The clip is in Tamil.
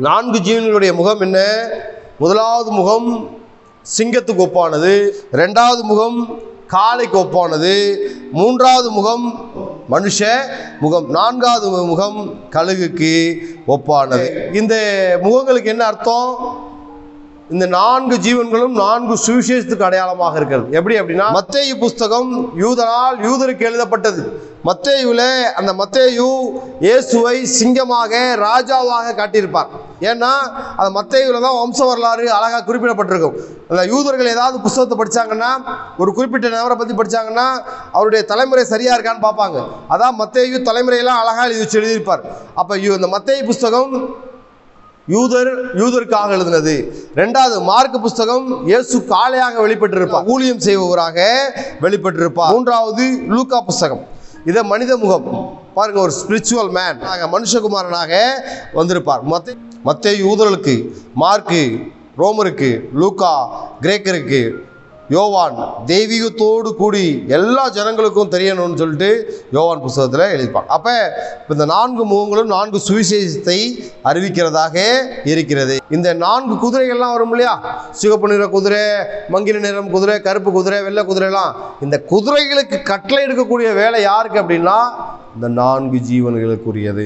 நான்கு ஜீவன்களுடைய முகம் என்ன? முதலாவது முகம் சிங்கத்துக்கு ஒப்பானது. ரெண்டாவது முகம் காளைக்கு ஒப்பானது. மூன்றாவது முகம் மனுஷ முகம். நான்காவது முகம் கழுகுக்கு ஒப்பானது. இந்த முகங்களுக்கு என்ன அர்த்தம்? இந்த நான்கு ஜீவன்களும் நான்கு சுவிசேஷத்துக்கு அடையாளமாக இருக்கிறது. எப்படி அப்படின்னா மத்திய புஸ்தகம் யூதனால் யூதருக்கு எழுதப்பட்டது. மத்தேயுல அந்த மத்தேயு இயேசுவை சிங்கமாக ராஜாவாக காட்டியிருப்பார். ஏன்னா அந்த மத்தேயுல தான் வம்ச வரலாறு அழகாக குறிப்பிடப்பட்டிருக்கும். அந்த யூதர்கள் ஏதாவது புஸ்தகத்தை படிச்சாங்கன்னா ஒரு குறிப்பிட்ட நபரை பற்றி படிச்சாங்கன்னா அவருடைய தலைமுறை சரியாக இருக்கான்னு பார்ப்பாங்க. அதான் மத்தேயு தலைமுறையெல்லாம் அழகாக எழுதி வச்சு எழுதியிருப்பார். அப்போ இந்த மத்தேயு புஸ்தகம் யூதர் யூதருக்காக எழுதினது. ரெண்டாவது மார்க் புஸ்தகம் இயேசு காளையாக வெளிப்பட்டிருப்பார். ஊழியம் செய்பவராக வெளிப்பட்டிருப்பார். மூன்றாவது லூக்கா புஸ்தகம். இதை மனித முகம் பாருங்க ஒரு ஸ்பிரிச்சுவல் மேன் மனுஷகுமாரனாக வந்திருப்பார். மத்த மத்த யூதர்களுக்கு மார்க்கு ரோமருக்கு லூக்கா கிரேக்கருக்கு யோவான் தெய்வீகத்தோடு கூடி எல்லா ஜனங்களுக்கும் தெரியணும்னு சொல்லிட்டு யோவான் புஸ்தகத்தில் எழுதிப்பாங்க. அப்போ இந்த நான்கு முகங்களும் நான்கு சுவிசேஷத்தை அறிவிக்கிறதாக இருக்கிறது. இந்த நான்கு குதிரைகள்லாம் வரும் இல்லையா? சிவப்பு நிற குதிரை மங்கின நிறம் குதிரை கருப்பு குதிரை வெள்ளை குதிரைலாம். இந்த குதிரைகளுக்கு கட்டளை எடுக்கக்கூடிய வேலை யாருக்கு அப்படின்னா இந்த நான்கு ஜீவன்களுக்குரியது.